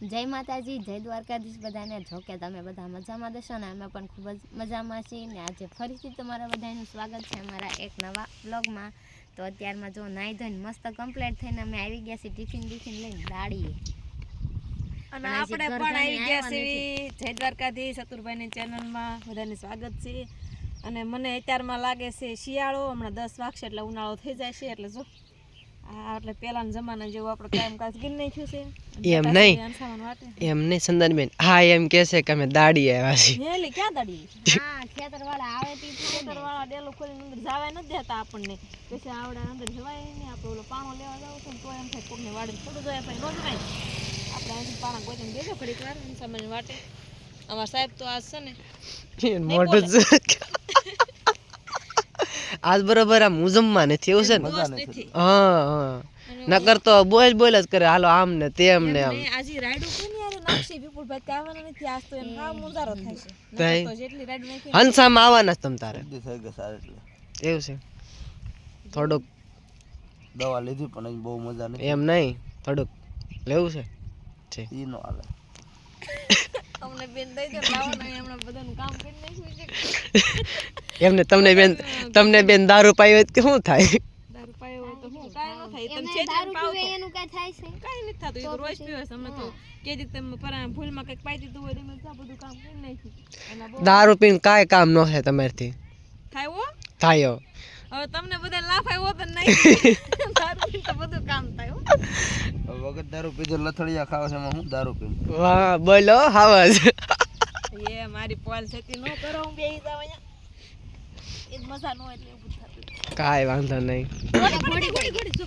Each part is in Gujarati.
જય માતાજી જય દ્વારકાધીશ બધાને. જો કે તમે બધા મજામાં દેશો ને અમે પણ ખૂબ જ મજામાં છીએ ને આજે ફરીથી તમારા બધાનું સ્વાગત છે અમારા એક નવા બ્લોગમાં તો અત્યારમાં જો નાહી ધોઈને મસ્ત કમ્પ્લીટ થઈને અમે આવી ગયા છીએ ટિફિન ટિફિન લઈને દાડીએ. અને આપણે પણ આવી ગયા છીએ. જય દ્વારકાધી ચતુરભાઈની ચેનલમાં બધાને સ્વાગત છે. અને મને અત્યારમાં લાગે છે શિયાળો હમણાં દસ વાગશે એટલે ઉનાળો થઈ જાય છે એટલે જો એટલે પેલાના જમાના જેવું આપણે કામકાજ ગીર નાખ્યું છે. એમ નહીં. એમ નહીં સંદનબેન. હા એમ કે છે કે અમે દાડી આવ્યા છીએ. એટલે ક્યાં દાડી હા ખેતરવાળા આવે તે ખેતર ને. વાળા ડેલો ખોલીને અંદર જવાય નથી દેતા આપણને. પછી આવડે અંદર જવાય નહીં. આપણે ઓલો પાણો લેવા જાવ તો તો એમ થાય કોકને વાડે થોડું જાય પછી રોજ જવાય આપણે અહીંથી પાણા ગોતીને દેજો ઘડીક વાર અનસાવન વાટે. અમારા સાહેબ તો આજ છે ને મોઢું જ આજ બરોબર આ મુજમમાં નથી એવું છે ને? નથી. હા હા. નકર તો બોલ બોલ જ કરે હાલો આમ ને તેમ ને આમ. આજે રાયડું કોની હારે નાખશે? વિપુલભાઈ કે આવવાના નથી આજ તો એમ હાવ મુંજારો તો જેટલી નાખી હંસામાં આવવાના જ તમ તારે. એવું છે. થોડુંક. દવા લીધી પણ બહુ મજા નથી. એમ નહીં થોડુંક. લેવું છે. ઈ નો હાલે. અમને બેન દઈ દે લાવો ને હમણાં બધાનું કામ કરી નાખ્યું છે. એમને તમને બેન તમને બેન દારૂ પાયો કે શું થાય? દારૂ પાયો હોય તો શું કાંઈ ન થાય. તમે છે દારૂ પાવે એનું કાંઈ થાય છે? કાંઈ નથી થતું. એ તો રોજ પીવે છે. અમે તો કે દી તમે પરા ભૂલમાં કંઈક પાઈ દીધું હોય તો એમ આ બધું કામ કરી નાખ્યું. દારૂ પીને કાંઈ કામ ન થાય તમારથી. થાય હો. થાય હવે તમને બધા લાફ આવ્યો તો નહીં દારૂ તો બધું કામ થાય હો. વગર દારૂ પીધો લથડિયા ખાવ છે હું દારૂ પીવું વાહ બોલો હાવાજ એ મારી પોલ થતી ન કરો હું બેહી જાવ અહીંયા. એ જ મજા નો એટલે એવું થતું. કાંઈ વાંધો નહીં. ઘોડી ઘોડી ઘોડી જો.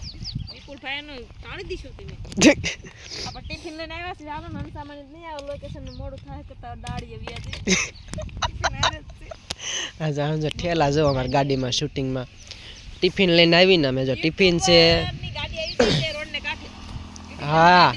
વિપુલ ભાઈ એનો ટાળી દીશું તમે આપણે ટિફિન લઈને આવ્યા છે આપણે ને નહીં આવે લોકેશન મોડું થાય કે દાડીએ વ્યા આજે જો ઠેલા જો અમારી ગાડીમાં શૂટિંગમાં ટિફિન લઈને આવીને અમે જો, ટિફિન છે. હા.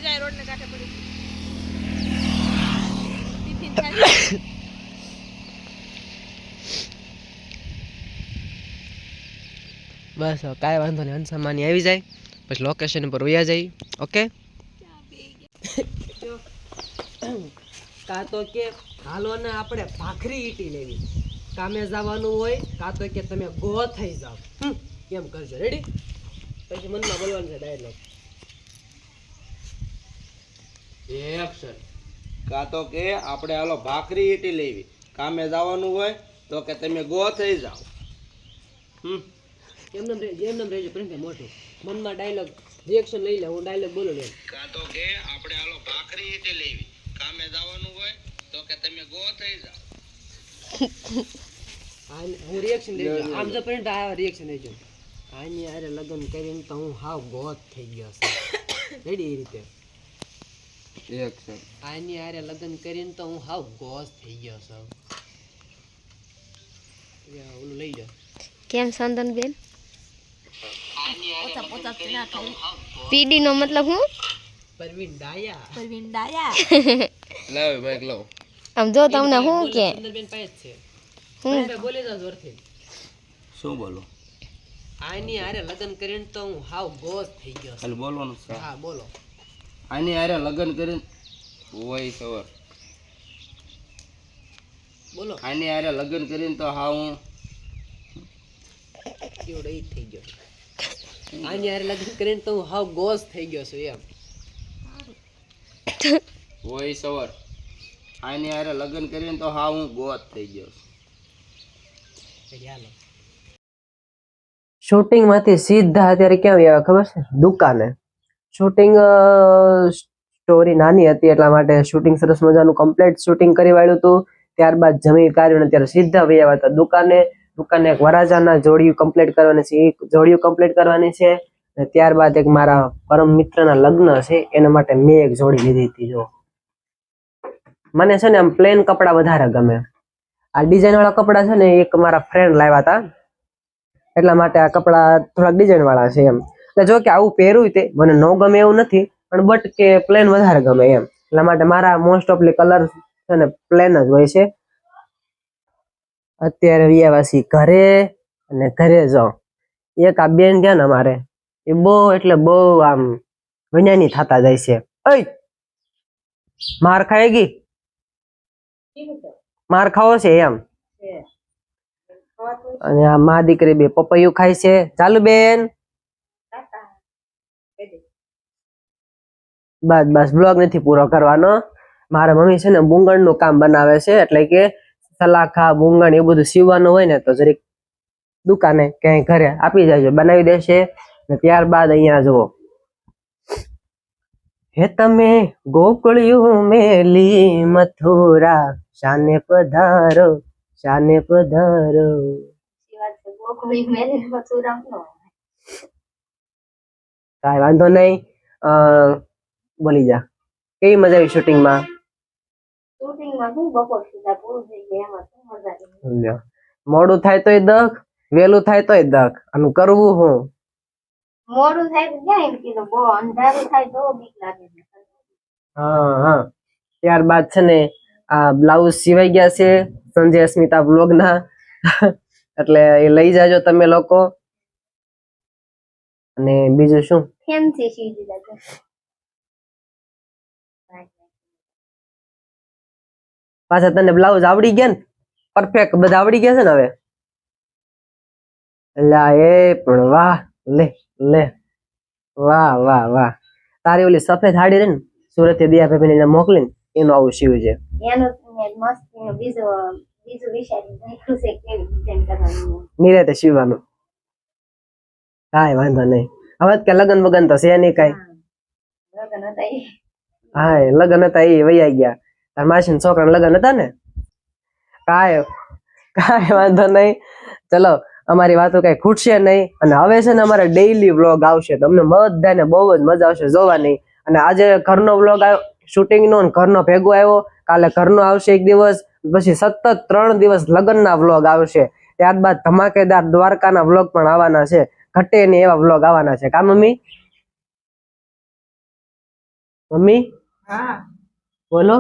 બસ કાંઈ વાંધો નહીં, હંસામાની આવી જાય. પછી લોકેશન પર વયા જાય ઓકે? કાં તો કે હાલો ને આપણે ભાખરી ઈટી લેવી. કામે જવાનું હોય કાં તો કે તમે ગો થઈ જાઓ. એમ કેમ કરજો? રેડી પછી મનમાં બોલવાનું છે ડાયલોગ એક્શન કાં તો કે આપણે હાલો ભાખરી ઈટી લેવી. કામે જવાનું હોય તો કે તમે ગો થઈ જાઓ. હમ. એમને એમને રહેજો પ્રેમભાઈ મોટું. મનમાં ડાયલોગ રિએક્શન લઈ લે હું ડાયલોગ બોલું ને. કાં તો કે આપણે હાલો ભાખરી ઈટી લેવી. કામે જવાનું હોય તો કે તમે ગો થઈ જાઓ. હું રિએક્શન દેજો આમ તો પ્રિન્ટ આ રિએક્શન દેજો આની યારે લગ્ન કરીને તો હું હાવ ગોત થઈ ગયો છે. રેડી એ રીતે. એક્શન આની યારે લગ્ન કરીને તો હું હાવ ગોસ થઈ ગયો છું. ઓલું લઈ જાઓ કેમ સંદનબેન પીડી નો મતલબ હું? પરવીન ડાયા. પરવીન ડાયા. લાવ માઈક લાવ. આમ જો તમને શું કે? હું? બોલી જાઓ જોરથી. શું બોલો? આની આરે લગ્ન કરીને તો હું હાવ ગોસ થઈ ગયો હાલ ખાલી બોલવાનું છે. હા બોલો. આની આરે લગ્ન કરીને હોય સવર બોલો. આની આરે લગ્ન કરીને તો હા હું એવડો ઈ થઈ ગયો આની આરે લગ્ન કરીને તો હું હાવ ગોસ થઈ ગયો છું એમ. હોય સવાર આની હારે લગ્ન કરીને તો હા હું ગોત થઈ ગયો છું. શૂટિંગમાંથી સીધા અત્યારે ક્યાં આવ્યા ખબર છે? દુકાને. શૂટિંગ સ્ટોરી નાની હતી એટલા માટે શૂટિંગ સરસ મજાનું કમ્પ્લીટ શૂટિંગ કરી વાળ્યું હતું. ત્યારબાદ જમી કાઢ્યું અત્યારે સીધા વૈયા હતા દુકાને. દુકાને એક વરાજાના જોડિયું કમ્પ્લીટ કરવાની છે એક જોડિયું કમ્પ્લીટ કરવાની છે. ત્યારબાદ એક મારા પરમ મિત્રના લગ્ન છે એના માટે મેં એક જોડી લીધી હતી જો. મને છે ને આમ પ્લેન કપડાં વધારે ગમે. આ ડિઝાઇનવાળા કપડાં છે ને એક મારા ફ્રેન્ડ લાવ્યા હતા. એટલા માટે આ કપડાં થોડાક ડિઝાઇન વાળા છે એમ. એટલે જો કે આવું પહેર્યું તે, મને ન ગમે એવું નથી, પણ બટ કે પ્લેન વધારે ગમે એમ. એટલા માટે મારા મોસ્ટ ઓફલી કલર છે ને પ્લેન જ હોય છે. અત્યારે વ્યાવાસી ઘરે અને ઘરે જાઉં. એક આ બેન છે ને અમારે, એ બહુ એટલે બહુ આમ વિજ્ઞાની થતા જાય છે. માર ખાઈ ગઈ. માર ખાવો છે એમ. અને આ મા દીકરી બે પપૈયું ખાય છે. ચાલુ બેન. બસ બસ બ્લોગ નથી પૂરો કરવાનો. મારા મમ્મી છે ને બુંગણનું કામ બનાવે છે એટલે કે સલાખા બુંગણ એવું બધું સીવવાનું હોય ને તો જરીક દુકાને ક્યાંય ઘરે આપી જાય બનાવી દેશે. ને ત્યારબાદ અહીંયા જુઓ. હે તમે ગોકળિયું મેલી મથુરા શાને પધારો શાને પધારો. કાંઈ વાંધો નહીં. બોલી જા. કેવી મજા આવી શૂટિંગમાં. મોડું થાય તોય દખ વેલું થાય તોય દખ. આનું કરવું હું? મોડું થાય તો ક્યાં એમ કીધું? બહુ અંધારું થાય તો બીક લાગે હા હા. ત્યારબાદ છે ને આ બ્લાઉઝ સિવાઈ ગયા છે. સંજય સ્મિતા બ્લોગ ના એટલે એ લઈ જાજો તમે લોકો. અને બીજું શું? ફેન્સી સીવી દીધા પાછા તને બ્લાઉઝ આવડી ગયા ને? પરફેક્ટ બધા આવડી ગયા છે ને હવે? લા એ પણ વાહ લે લે. વાહ વાહ વાહ. તારી ઓલી સફેદ હાડી રે ને સુરત દિયા મોકલી મોકલીને. એનું આવું શિવ છે. એનું મસ્ત બીજું બીજું વિચારી છે કેવી ડિઝાઇન કરવાની. નિરાતે શિવવાનું. કાંઈ વાંધો નહીં. હવે કે લગન વગન તો છે નહીં કાંઈ. હા. લગ્ન હતા ઈ. હા એ લગન હતા એ વૈયા ગયા. તાર માસી છોકરા લગન હતા ને? કાંઈ કાંઈ વાંધો નહીં. ચલો અમારી વાતો કઈ ખૂટશે નહીં. અને હવે છે ને અમારે ડેઈલી વ્લોગ આવશે. તમને બધાને બહુ જ મજા આવશે જોવાની. અને આજે ઘરનો વ્લોગ આવ્યો. શૂટિંગ નો ઘરનો ભેગો આવ્યો. કાલે ઘરનો આવશે એક દિવસ. પછી સતત ત્રણ દિવસ લગ્નના વ્લોગ આવશે. ત્યારબાદ ધમાકેદાર દ્વારકાના વ્લોગ પણ આવવાના છે. ઘટે નહીં એવા વ્લોગ આવવાના છે. કા મમ્મી? મમ્મી? બોલો.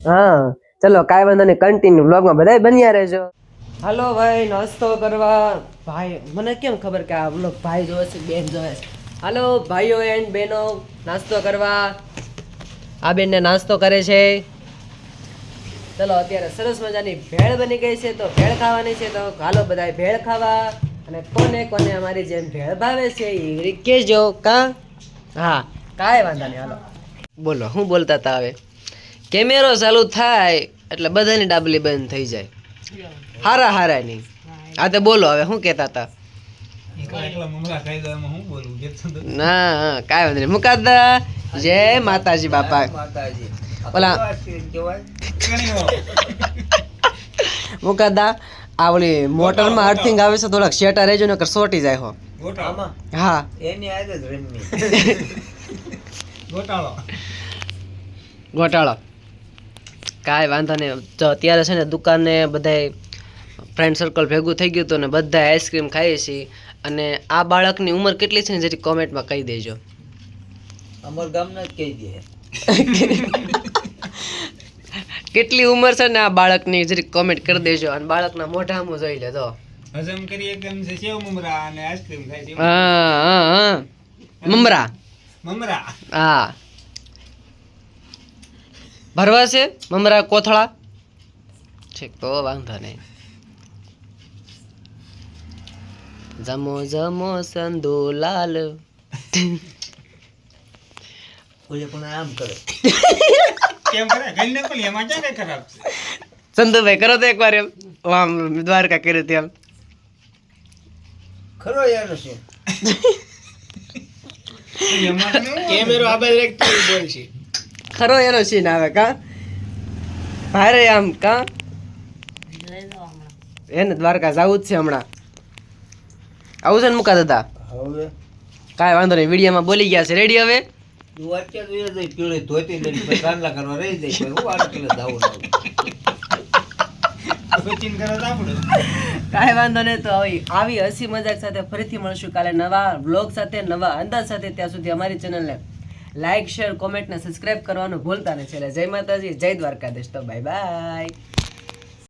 હા ચલો કાંઈ વાંધો નહીં. કન્ટિન્યુ વ્લોગમાં બધાય બન્યા રહેજો. હાલો ભાઈ, નાસ્તો કરવા. ભાઈ, મને કેમ ખબર કે આ લોકો ભાઈ જોવે છે, બેન જોવે છે? હાલો, ભાઈઓ એન્ડ બહેનો, નાસ્તો કરવા. આ બેનને નાસ્તો કરે છે. ચલો, અત્યારે સરસ મજાની ભેળ બની ગઈ છે, તો ભેળ ખાવાની છે, તો હાલો બધાય ભેળ ખાવા. અને કોને કોને અમારી જેમ ભેળ ભાવે છે, એ કહેજો, કા? હા, કાંઈ વાંધો નહીં, હાલો. બોલો, હું બોલતા હતા હવે. કેમેરો ચાલુ થાય, એટલે બધાની ડાબલી બંધ થઈ જાય. હારા હારા નહીં. હા તો બોલો હવે શું કહેતા હતા? ના હા કાંઈ વાંધો નહીં. મુકાદા જય માતાજી બાપા. ઓલા મુકાદા આ ઓલી મોટરમાં અર્થિંગ આવે છે થોડાક શેટા રહેજો ને સોટી જાય હો. હા. ગોટાળો કાંઈ વાંધો નહીં. તો અત્યારે છે ને દુકાને બધાય ફ્રેન્ડ સર્કલ ભેગું થઈ ગયું હતું ને બધા આઈસ્ક્રીમ ખાઈએ છીએ. અને આ બાળકની ઉંમર કેટલી છે ને જરી કોમેન્ટમાં કહી દેજો. અમર ગામના જ કહી દે. કેટલી ઉંમર છે ને આ બાળકની જરી કોમેન્ટ કરી દેજો અને બાળકના મોઢામાં જોઈ લેજો. હજમ કરી એકદમ છે સેવ મમરા અને આઈસ્ક્રીમ ખાય છે હા હા હા. મમરા. મમરા. હા. ભરવા છે મમરા કોથળા? ઠીક તો વાંધો નહીં. જમો જમો સંદોલાલ ઓલે પણ આમ કરે. કેમ કરે? કઈ ન પણ એમાં ક્યાં કઈ ખરાબ છે? કરો તો એકવાર એમ. આમ દ્વારકા કર્યું તેમ ખરો યાર છે. કેમેરો આ બાજુ બોલ છે ખરો એનો સીન આવે કા? ભારે આમ કા? એને દ્વારકા જવું જ છે હમણાં. આવું છે ને મુકા દાદા? હવે? કાંઈ વાંધો નહીં વિડીયોમાં બોલી ગયા છે. રેડી હવે? કાંઈ વાંધો નહીં તો આવી આવી હસી મજાક સાથે ફરીથી મળશું કાલે નવા વ્લોગ સાથે નવા અંદાજ સાથે ત્યાં સુધી અમારી ચેનલને લાઇક શેર કોમેન્ટ ને સબસ્ક્રાઇબ કરવાનું ભૂલતા નહીં એટલે જય માતાજી, જય દ્વારકાધીશ. તો બાય બાય